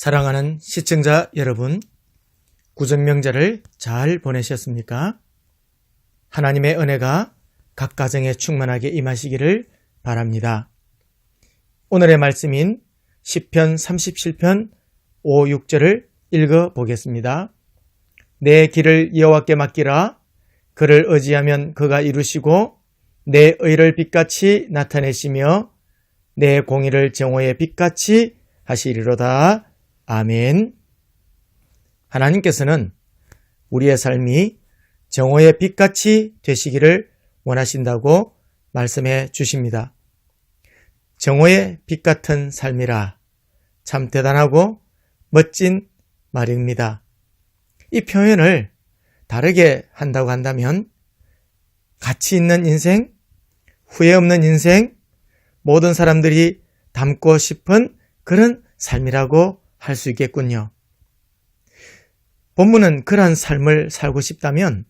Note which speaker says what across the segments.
Speaker 1: 사랑하는 시청자 여러분, 구정명절을 잘 보내셨습니까? 하나님의 은혜가 각 가정에 충만하게 임하시기를 바랍니다. 오늘의 말씀인 10편 37편 5, 6절을 읽어 보겠습니다. 내 길을 여호와께 맡기라. 그를 의지하면 그가 이루시고 내 의를 빛같이 나타내시며 내 공의를 정오의 빛같이 하시리로다. 아멘. 하나님께서는 우리의 삶이 정오의 빛같이 되시기를 원하신다고 말씀해 주십니다. 정오의 빛 같은 삶이라 참 대단하고 멋진 말입니다. 이 표현을 다르게 한다고 한다면 가치 있는 인생, 후회 없는 인생, 모든 사람들이 닮고 싶은 그런 삶이라고 할 수 있겠군요. 본문은 그러한 삶을 살고 싶다면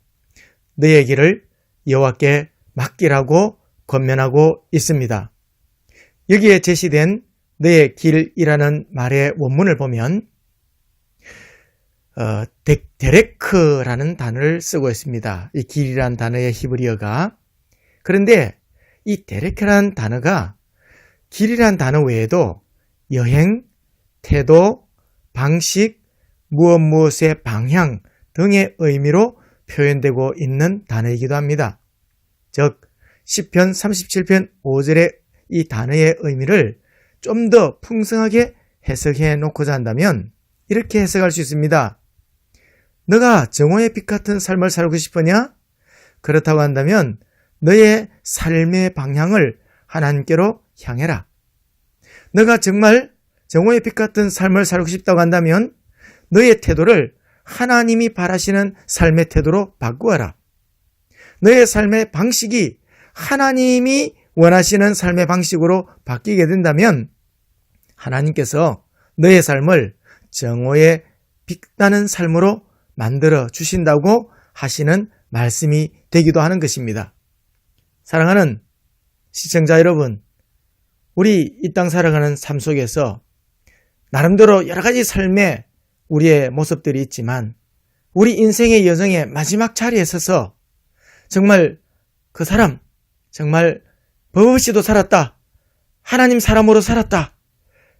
Speaker 1: 너의 길을 여호와께 맡기라고 권면하고 있습니다. 여기에 제시된 너의 길이라는 말의 원문을 보면 어, 데, 데레크라는 단어를 쓰고 있습니다. 이 길이란 단어의 히브리어가 그런데 이 데레크라는 단어가 길이란 단어 외에도 여행, 태도, 방식, 무엇 무엇의 방향 등의 의미로 표현되고 있는 단어이기도 합니다. 즉 10편 37편 5절의 이 단어의 의미를 좀 더 풍성하게 해석해 놓고자 한다면 이렇게 해석할 수 있습니다. 너가 정오의 빛 같은 삶을 살고 싶으냐? 그렇다고 한다면 너의 삶의 방향을 하나님께로 향해라. 너가 정말 정오의 빛 같은 삶을 살고 싶다고 한다면 너의 태도를 하나님이 바라시는 삶의 태도로 바꾸어라. 너의 삶의 방식이 하나님이 원하시는 삶의 방식으로 바뀌게 된다면 하나님께서 너의 삶을 정오의 빛나는 삶으로 만들어 주신다고 하시는 말씀이 되기도 하는 것입니다. 사랑하는 시청자 여러분, 우리 이 땅 살아가는 삶 속에서 나름대로 여러 가지 삶의 우리의 모습들이 있지만 우리 인생의 여정의 마지막 자리에 서서 정말 그 사람, 정말 법 없이도 살았다. 하나님 사람으로 살았다.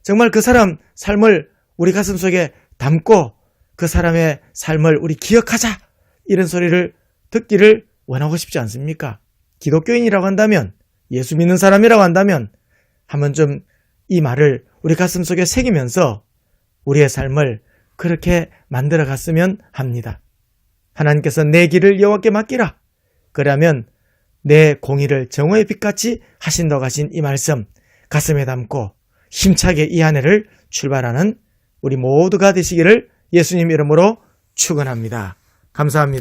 Speaker 1: 정말 그 사람 삶을 우리 가슴 속에 담고 그 사람의 삶을 우리 기억하자. 이런 소리를 듣기를 원하고 싶지 않습니까? 기독교인이라고 한다면, 예수 믿는 사람이라고 한다면, 한번 좀 이 말을 우리 가슴 속에 새기면서 우리의 삶을 그렇게 만들어 갔으면 합니다. 하나님께서 내 길을 여호와께 맡기라. 그러면 내 공의를 정오의 빛같이 하신다고 하신 이 말씀 가슴에 담고 힘차게 이 한 해를 출발하는 우리 모두가 되시기를 예수님 이름으로 축원합니다. 감사합니다.